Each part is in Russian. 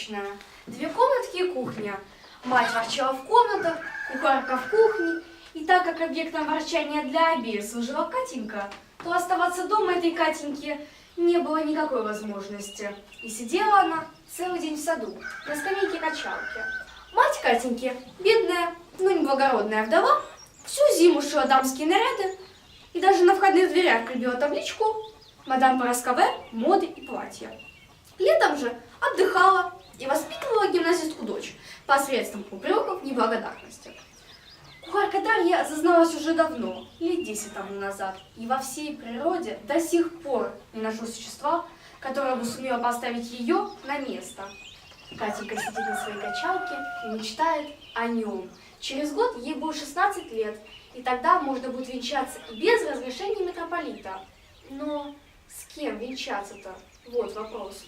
крошечная. Две комнатки и кухня. Мать ворчала в комнатах, кухарка в кухне. И так как объектом ворчания для обеих служила Катенька, то оставаться дома этой Катеньке не было никакой возможности. И сидела она целый день в саду, на скамейке качалки. Мать Катеньки, бедная, но неблагородная вдова, всю зиму шила дамские наряды и даже на входных дверях прибила табличку «Мадам Пороскове. Моды и платья». Летом же отдыхала и воспитывала гимназистку дочь посредством упреков неблагодарности. Кухарка Дарья зазналась уже давно, лет 10 тому назад, и во всей природе до сих пор не нашла существа, которое бы сумело поставить ее на место. Катенька сидит на своей качалке и мечтает о нем. Через год ей будет 16 лет, и тогда можно будет венчаться и без разрешения митрополита. Но с кем венчаться-то? Вот вопрос.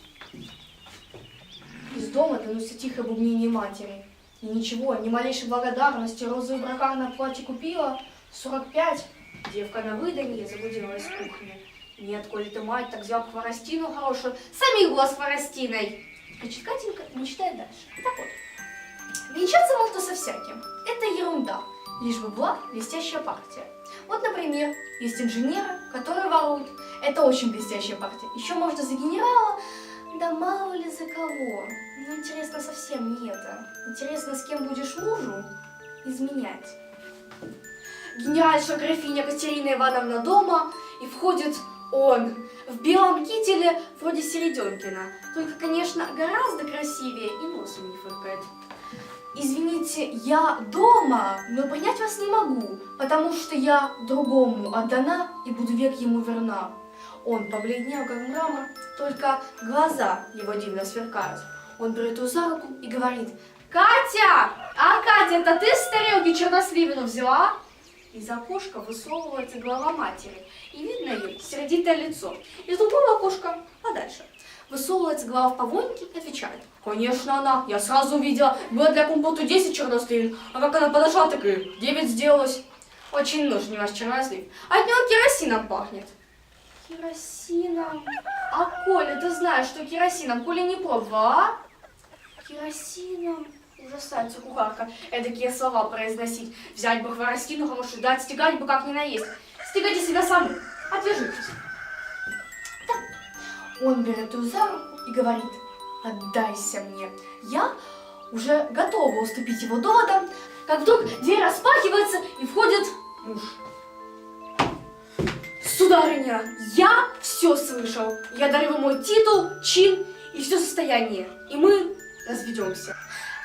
Из дома доносится тихое бубнение матери. И ничего, ни малейшей благодарности, розовый бракарное платье купила, 45. Девка на выданье заблудилась в кухне. Нет, коли ты мать, так взял хворостину хорошую, сами была с хворостиной. Значит, Катенька мечтает дальше. Так вот, венчаться можно со всяким. Это ерунда, лишь бы была блестящая партия. Вот, например, есть инженеры, которые воруют. Это очень блестящая партия. Еще можно за генерала, да мало ли за кого. Но интересно совсем не это. Интересно, с кем будешь мужу изменять. Генеральша графиня Катерина Ивановна дома, и входит он в белом кителе вроде Середенкина. Только, конечно, гораздо красивее и носом не фыркает. Извините, я дома, но принять вас не могу, потому что я другому отдана и буду век ему верна. Он побледнел, как мрамор, только глаза его дивно сверкают. Он берет ее за руку и говорит, «Катя! А, Катя, это ты с тарелки черносливину взяла?» Из окошка высовывается голова матери, и видно ей сердитое лицо. Из другого окошка подальше высовывается голова в повойнике и отвечает. Конечно, она. Я сразу увидела. Было для компота 10 черносливин, а как она подошла, так и 9 сделалось. Очень нужен ваш чернослив. От него керосином пахнет. Керосином? А Коля, ты знаешь, что керосином? Коля не пробовала, а? Керосином? Ужасается кухарка. Эдакие слова произносить. Взять бы хворостину хорошую, дать стегать бы как не наесть. Стегайте себя саму. Отвяжитесь. Он берет ее за руку и говорит, отдайся мне. Я уже готова уступить его доводам, как вдруг дверь распахивается и входит муж. Сударыня, я все слышал. Я дарю ему мой титул, чин и все состояние. И мы разведемся.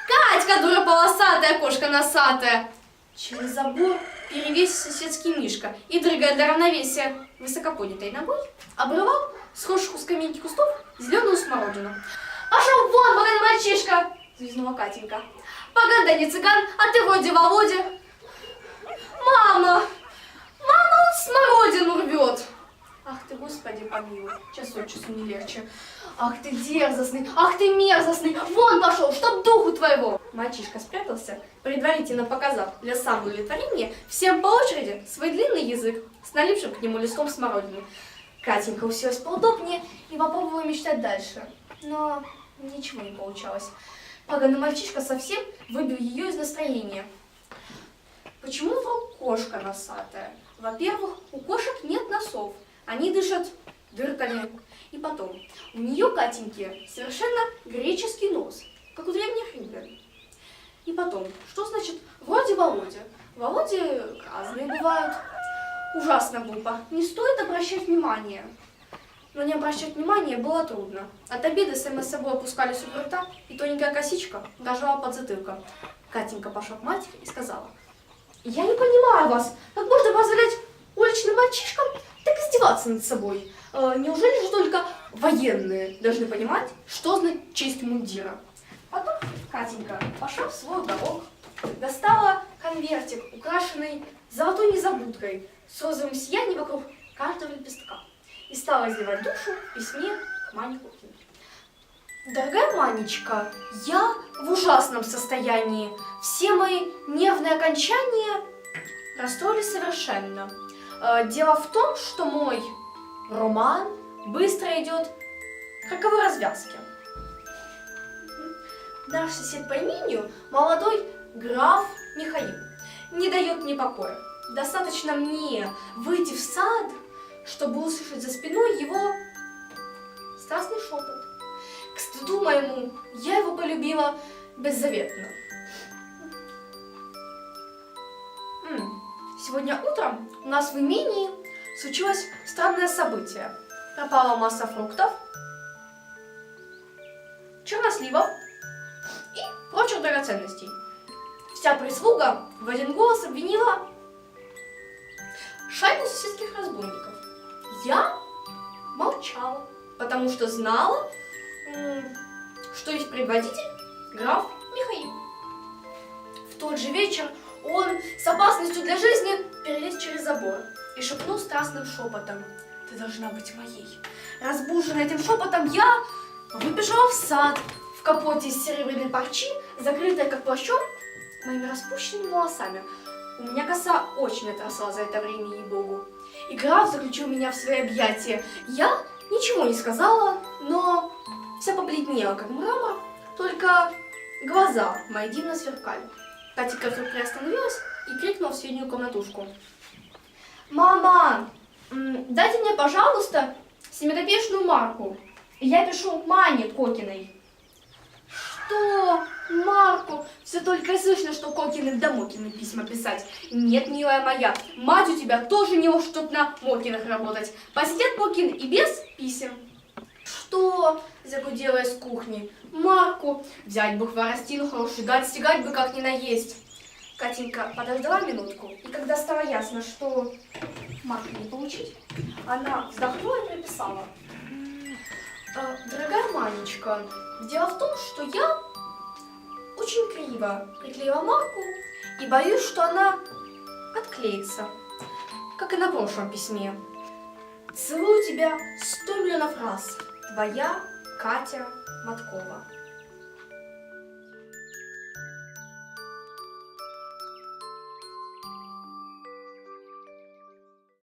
Катька, дура полосатая, кошка носатая. Через забор перевесил соседский Мишка и, дрыгая для равновесия высокоподнятой ногой, обрывал схожих у скамейки кустов зеленую смородину. «Пошел вон, поганый мальчишка!» – звизнула Катенька. «Поган не цыган, а ты вроде Володя!» «Мама! Смородину рвет!» Ах ты, Господи, помилуй, час от часу не легче. Ах ты дерзостный, ах ты мерзостный, вон пошел, чтоб духу твоего. Мальчишка спрятался, предварительно показав для самоудовлетворения всем по очереди свой длинный язык с налипшим к нему листом смородины. Катенька уселась поудобнее и попробовала мечтать дальше. Но ничего не получалось. Поганый мальчишка совсем выбил ее из настроения. Почему вдруг кошка носатая? Во-первых, у кошек нет носов. Они дышат дырками. И потом, у нее, Катеньки, совершенно греческий нос, как у древних римлян. И потом, что значит вроде Володя? Володи разные бывают. Ужасно глупо. Не стоит обращать внимание. Но не обращать внимания было трудно. От обеда сами с собой опускались у рта, и тоненькая косичка дрожала под затылком. Катенька пошла к матери и сказала, «Я не понимаю вас. Как можно позволять уличным мальчишкам так издеваться над собой? Э, неужели же только военные должны понимать, что значит честь мундира?» Потом Катенька пошла в свой уголок, достала конвертик, украшенный золотой незабудкой, с розовым сиянием вокруг каждого лепестка, и стала изливать душу в письме к Мане. Дорогая Манечка, я в ужасном состоянии. Все мои нервные окончания расстроились совершенно. Э, Дело в том, что мой роман быстро идет к роковой развязке. Наш сосед по имению, молодой граф Михаил, не дает мне покоя. Достаточно мне выйти в сад, чтобы услышать за спиной его страстный шепот. Стыду моему, я его полюбила беззаветно. Сегодня утром у нас в имении случилось странное событие. Пропала масса фруктов, черносливов и прочих драгоценностей. Вся прислуга в один голос обвинила шайку соседских разбойников. Я молчала, потому что знала, что их предводитель граф Михаил. В тот же вечер он с опасностью для жизни перелез через забор и шепнул страстным шепотом. Ты должна быть моей. Разбуженная этим шепотом, я выбежала в сад в капоте из серебряной парчи, закрытая как плащом моими распущенными волосами. У меня коса очень отросла за это время, ей-богу. И граф заключил меня в свои объятия. Я ничего не сказала, но вся побледнела, как мрамор, только глаза мои дивно сверкали. Катя вдруг приостановилась и крикнула в соседнюю комнатушку. «Мама, дайте мне, пожалуйста, семидопешную марку. Я пишу Мане Кокиной». «Что? Марку? Все только и слышно, что Кокины да Мокины письма писать. Нет, милая моя, мать у тебя тоже не может чтоб на Мокинах работать. Посидят Мокины и без писем». «Что?» – загудела из кухни. «Марку! Взять бы хворостину хорошую, дать стегать бы как ни наесть!» Катенька подождала минутку, и когда стало ясно, что Марку не получить, она вздохнула и приписала. «Э, Дорогая Манечка, дело в том, что я очень криво приклеила марку и боюсь, что она отклеится, как и на прошлом письме. Целую тебя сто миллионов раз. Твоя Катя Маткова.